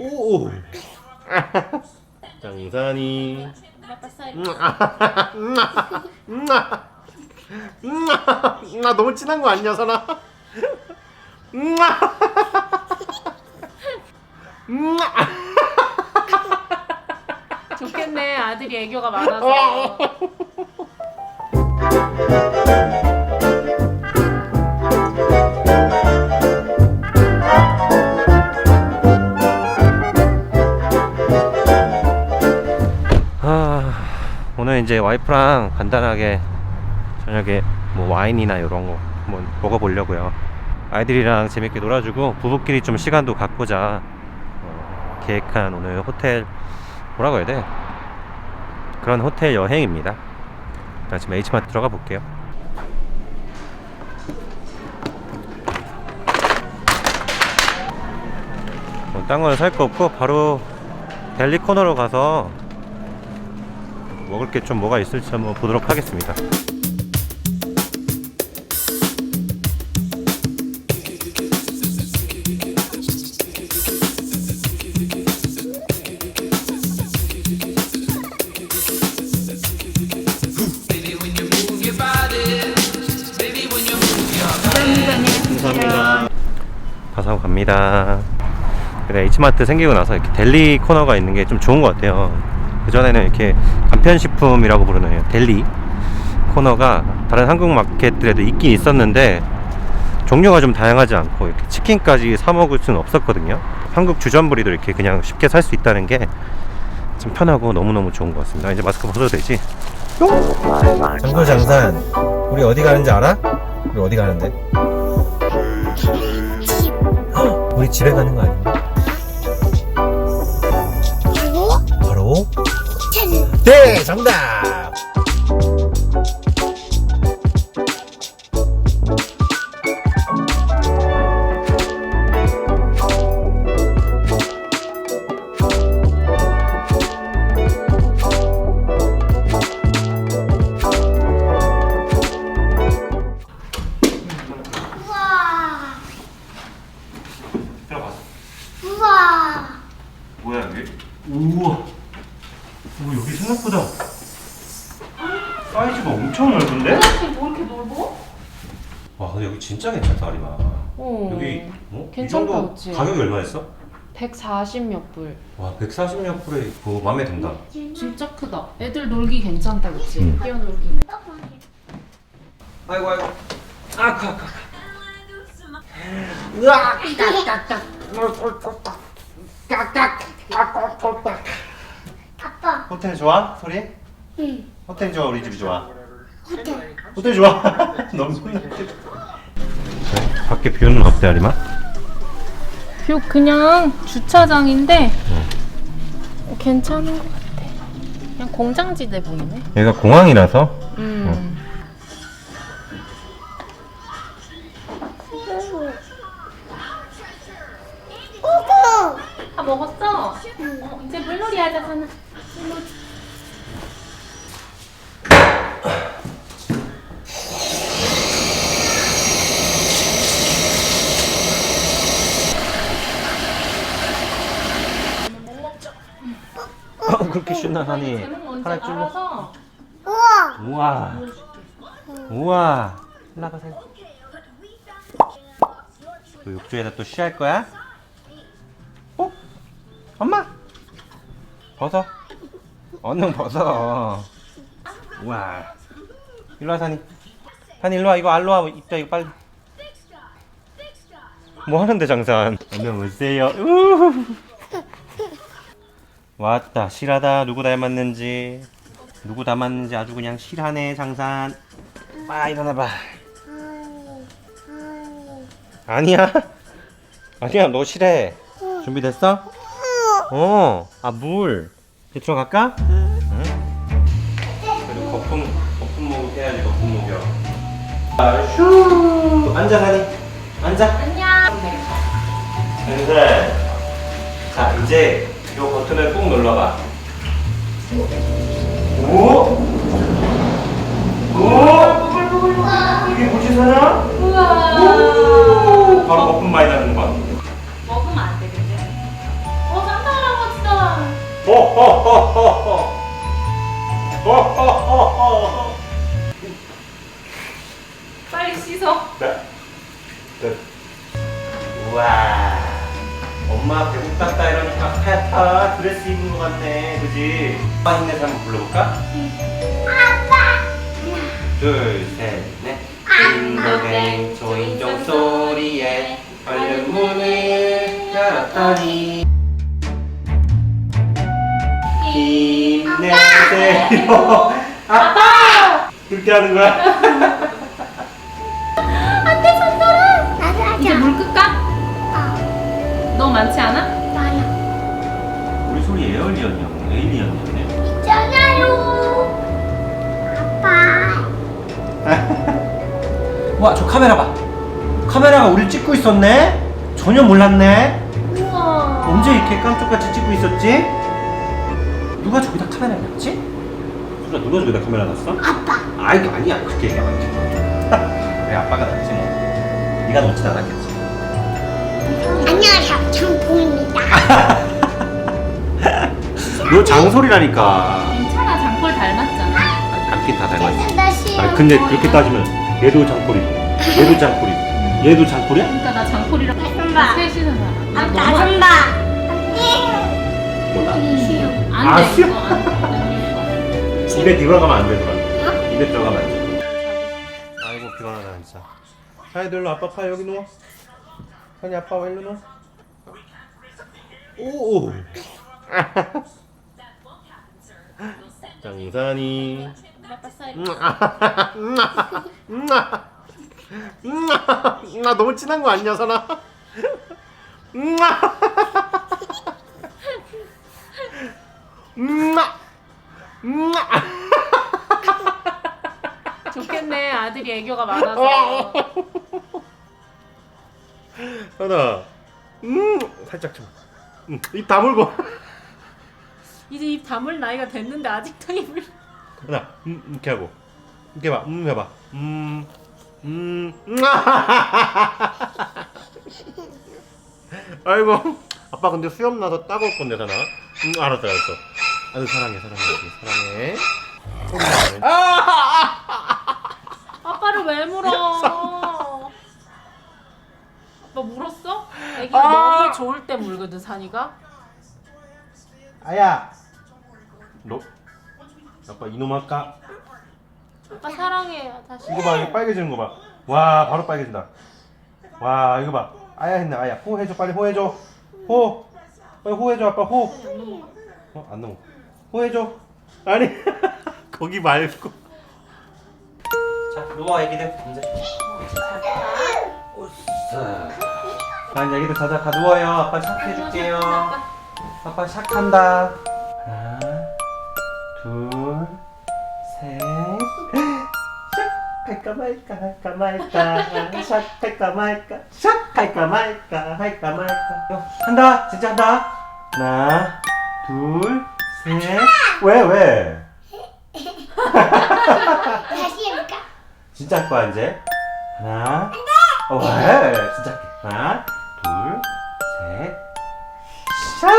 오. 장산이. 나 너무 진한 거 아니야, 선아? 좋겠네 아들이 애교가 많아서 이제 와이프랑 간단하게 저녁에 뭐 와인이나 이런 거 한번 먹어보려고요. 아이들이랑 재밌게 놀아주고 부부끼리 좀 시간도 갖고자 어, 계획한 오늘 호텔 뭐라고 해야 돼? 그런 호텔 여행입니다. 일단 지금 H마트 들어가 볼게요. 뭐, 딴 거는 살거 없고 바로 델리 코너로 가서 먹을 게 좀 뭐가 있을지 한번 보도록 하겠습니다. 갑니다. 그래 H마트 생기고 나서 이렇게 델리 코너가 있는 게 좀 좋은 것 같아요. 그 전에는 이렇게 간편식품이라고 부르는 델리 코너가 다른 한국 마켓들에도 있긴 있었는데 종류가 좀 다양하지 않고 이렇게 치킨까지 사 먹을 수는 없었거든요. 한국 주전부리도 이렇게 그냥 쉽게 살 수 있다는 게 좀 편하고 너무너무 좋은 것 같습니다. 이제 마스크 벗어도 되지? 장도 장산 우리 어디 가는지 알아? 우리 어디 가는데? 헉, 우리 집에 가는 거 아닌가? 네 정답. 우와. 들어가 우와. 뭐야 여기? 우와 오 여기 생각보다 사이즈가 엄청 넓은데? 뭐 이렇게 넓어? 와 근데 여기 진짜 괜찮다 아리마 어 여기 어? 괜찮다, 정도 그치? 가격이 얼마였어? 140몇 불 와 140몇 불에 있고 마음에 든다 진짜 크다 애들 놀기 괜찮다 그치? 응. 뛰어놀기 아이고 아이고 아크 아크 아 빠 호텔 좋아? 소리? 응 호텔 좋아 우리 집이 좋아? 호텔 호텔 좋아? 너무 밖에 뷰는 어때 아리마? 뷰 그냥 주차장인데 괜찮은 것 같아 그냥 공장지대 보이네 여기가 공항이라서 음. 고고 다 먹었어? 어, 이제 물놀이 하자 사나 어, 그렇게 신나 하니. 하나 쭉 알아서. 우와. 우와. 우와. 올라가세요. 또 욕조에다 또 쉬할 거야? 어? 엄마? 벗어. 얼른 벗어. 우와. 일로와 산이. 산이 일로와. 이거 알로 와. 입자 이거 빨리. 뭐 하는데 장산? 얼른 오세요. 우후. 왔다. 실하다. 누구 닮았는지. 누구 닮았는지 아주 그냥 실하네 장산. 아 일어나봐. 아니야? 아니야 너 실해. 준비됐어? 어아물. 이제 들어갈까? 응? 그리고 거품 거품 목욕 해야지 거품 목욕 아슈! 앉아 산이 앉아. 안녕. 자 이제 이 버튼을 꾹 눌러봐. 오! 오! 이게 무지사냐? 우와. 바로 거품 많이 나는 것. 먹으면 안 되겠네. 어, 산타 할아버지다. 어, 어, 어, 어. 열었더니 힘내세요. 아빠! 그렇게 하는 거야? 안돼 손들어. 나도 하자. 이제 물 끌까? 어. 너무 많지 않아? 나요. 우리 소리 에어리언이야. 에일리언이네. 있잖아요. 아빠. 와, 저 카메라 봐. 카메라가 우리 찍고 있었네? 전혀 몰랐네? 언제 이렇게 깜짝같이 찍고 있었지? 누가 저기다 카메라 놨지? 수라 누가 저기다 카메라 놨어? 아빠. 아 이거 아니야 그렇게 얘기하면 안 돼. 왜 아빠가 놨지 뭐 네가 놓진 않았겠지 안녕하세요. 장풍입니다. 너 장소리라니까 괜찮아 장벌 닮았잖아. 닮긴 다나 싫어. 아 근데 그렇게 따지면 얘도 장poli고 얘도 장poli고 얘도 장poli야? 그러니까 나 장벌이랑 엄마. 셋이서 살아. 나 아빠 너무 선바. 몰라 안 아, 돼. 싫어. 이거 안 돼. 입에 들어가면 안 되더라 입에 들어가면 안 돼. 아이고 피곤하다 진짜 하이 놀러 아빠 파 여기 누워 산이 아빠 왜 일로 누워 오 장산이 아빠 사이. 나 너무 진한 거 아니야 선아? 좋겠네 아들이 애교가 많아서. 선아. 음 살짝 좀입 다물고. 이제 입 다물 나이가 됐는데 아직도 입을. 하나 음 이렇게 하고. 이렇게 봐 음 해봐. 음, 음음 아이고. 아빠 근데 수염 나서 따가울 건데 사나? 음 알았어 알았어. 아유 사랑해 사랑해 사랑해. 아빠를 왜 물어? 아빠 물었어? 애기가 너무 좋을 때 물거든 산이가. 아야. 너 아빠 이놈 할까 아빠 사랑해 다시. 이거 봐 이거 빨개지는 거 봐 와 바로 빨개진다. 와 이거 봐. 아야 했네 아야. 호해줘 빨리 호해줘. 호. 빨리 호해줘 아빠 호 어 안 넘어. 호해줘. 아니 거기 말고. 자 누워 애기들 이제. 오싸. 자 이제 애기들 자자 다 누워요. 아빠 샥 해줄게요. 아빠 샥 한다. 하나 할까 말까 할까 말까. 샥 할까 말까 샥 할까 말까 할까 말까. 한다 진짜 한다. 하나 둘셋왜 왜? 다시 해볼까? 진짜 할 거야 이제? 하나. 어, 왜? 진짜 할게. 하나 둘셋. 샤!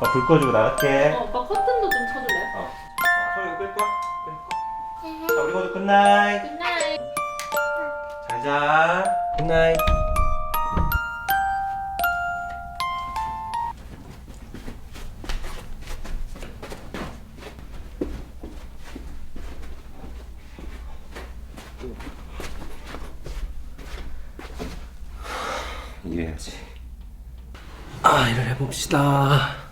어, 불 꺼주고 나갈게. 어, 오빠 커튼도 좀 쳐줄 굿나잇. 굿나잇. 잘 자. 굿나잇. 일해야지. 아, 일을 해봅시다.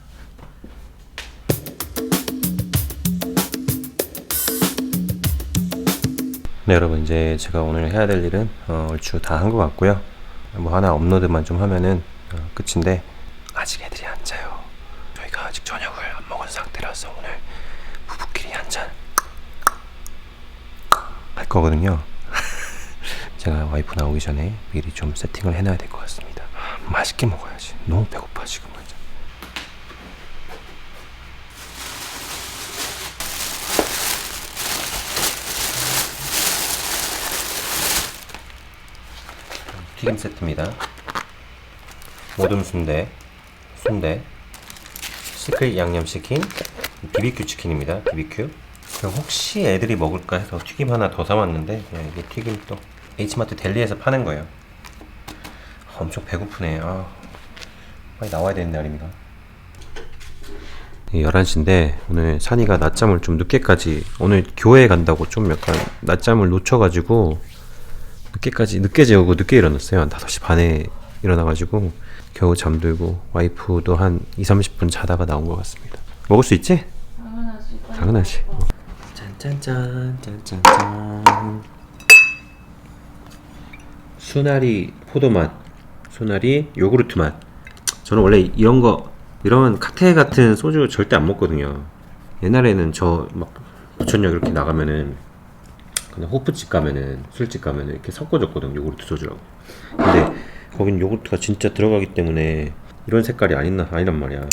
네 여러분 이제 제가 오늘 해야 될 일은 어, 얼추 다 한 것 같고요. 뭐 하나 업로드만 좀 하면은 어, 끝인데 아직 애들이 안 자요. 저희가 아직 저녁을 안 먹은 상태라서 오늘 부부끼리 한 잔 할 거거든요. 제가 와이프 나오기 전에 미리 좀 세팅을 해놔야 될 것 같습니다. 맛있게 먹어야지. 너무 배고파 지금 완 튀김 세트입니다. 모듬 순대, 순대, 시크릿 양념 치킨, BBQ 치킨입니다. BBQ. 그럼 혹시 애들이 먹을까 해서 튀김 하나 더 사왔는데 그냥 이게 튀김 또 H마트 델리에서 파는 거예요. 아, 엄청 배고프네. 아, 빨리 나와야 되는 날입니다. 11시인데 오늘 산이가 낮잠을 좀 늦게까지 오늘 교회 간다고 좀 약간 낮잠을 놓쳐가지고 늦게까지 늦게 재우고 늦게 일어났어요. 한 5시 반에 일어나가지고 겨우 잠들고 와이프도 한 2, 30분 자다가 나온 것 같습니다. 먹을 수 있지? 당연하지. 당연하지. 짠짠짠 짠짠짠. 수나리 포도 맛 수나리 요구르트 맛. 저는 원래 이런 거 이런 칵테일 같은 소주 절대 안 먹거든요. 옛날에는 저 막 부천역 이렇게 나가면은 그냥 호프집 가면은 술집 가면은 이렇게 섞어줬거든 요구르트 소주라고 근데 거긴 요구르트가 진짜 들어가기 때문에 이런 색깔이 아니나 아니란 말이야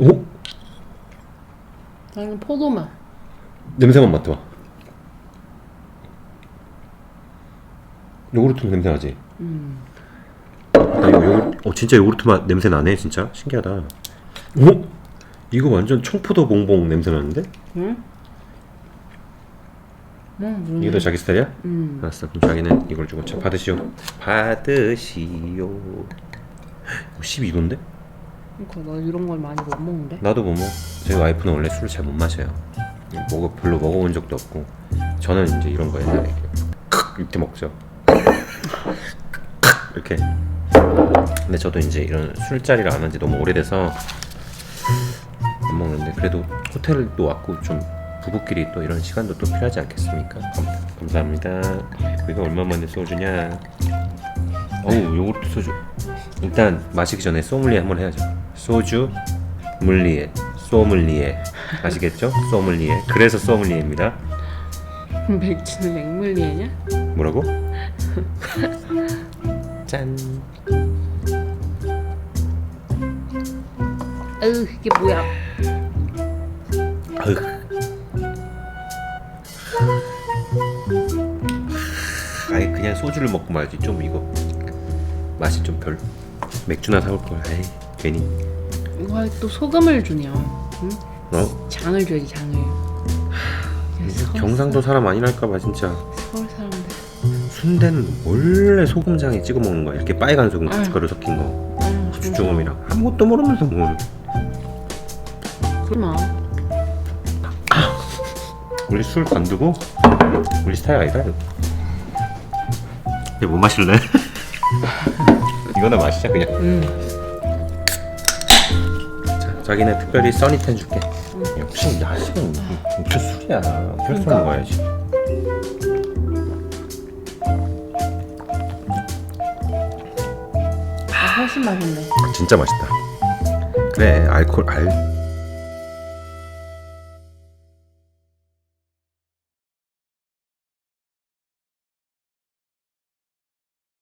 오? 나는 포도맛. 냄새만 맡아봐. 요구르트 냄새 나지? 음. 나 이거 요구르트, 어 진짜 요구르트 맛 냄새 나네 진짜 신기하다. 어? 이거 완전 청포도 봉봉 냄새 나는데? 응? 응, 이게 더 자기 스타일이야? 음. 알았어 그럼 자기는 이걸 주고 자 받으시오. 받으시오. 12도인데? 그러니까 나 이런 걸 많이 못 먹는데. 나도 못 먹어. 저희 와이프는 원래 술을 잘 못 마셔요. 먹어 별로 먹어본 적도 없고 저는 이제 이런 거 옛날에 이렇게 먹죠. 이렇게. 근데 저도 이제 이런 술자리를 안 한 지 너무 오래돼서 안 먹는데 그래도 호텔도 왔고 좀 부부끼리 또 이런 시간도 또 필요하지 않겠습니까? 감, 감사합니다. 이거 얼마 만에 소주냐? 어우 요구르트 소주. 일단 마시기 전에 소믈리에 한번 해야죠. 소주 물리에 소믈리에 아시겠죠? 소믈리에. 그래서 소믈리에입니다. 맥주는 맥물리에냐? 뭐라고? 짠. 으 이게 뭐야? 아으. 아이 그냥 소주를 먹고 말지 좀 이거 맛이 좀 별. 맥주나 사올 걸. 에이 괜히. 이거 또 소금을 주냐? 응? 어? 장을 줘야지 장을. 서울 경상도 사람 아니랄까봐 진짜. 서울 사람들. 순대는 원래 소금장에 찍어 먹는 거야. 이렇게 빨간 소금 응. 고춧가루 섞인 거. 응, 고추 조금이랑 아무것도 모르면서 뭘. 그러마. 우리 술 관두고 우리 스타일 아니다. 이거. 이거 뭐 마실래? 이거나 마시자 그냥. 응. 자, 자기는 특별히 써니텐 줄게. 역시 야식은 무슨 술이야. 혈술 그러니까. 먹어야지. 아, 훨씬 맛있네. 진짜 맛있다. 그래 알콜 알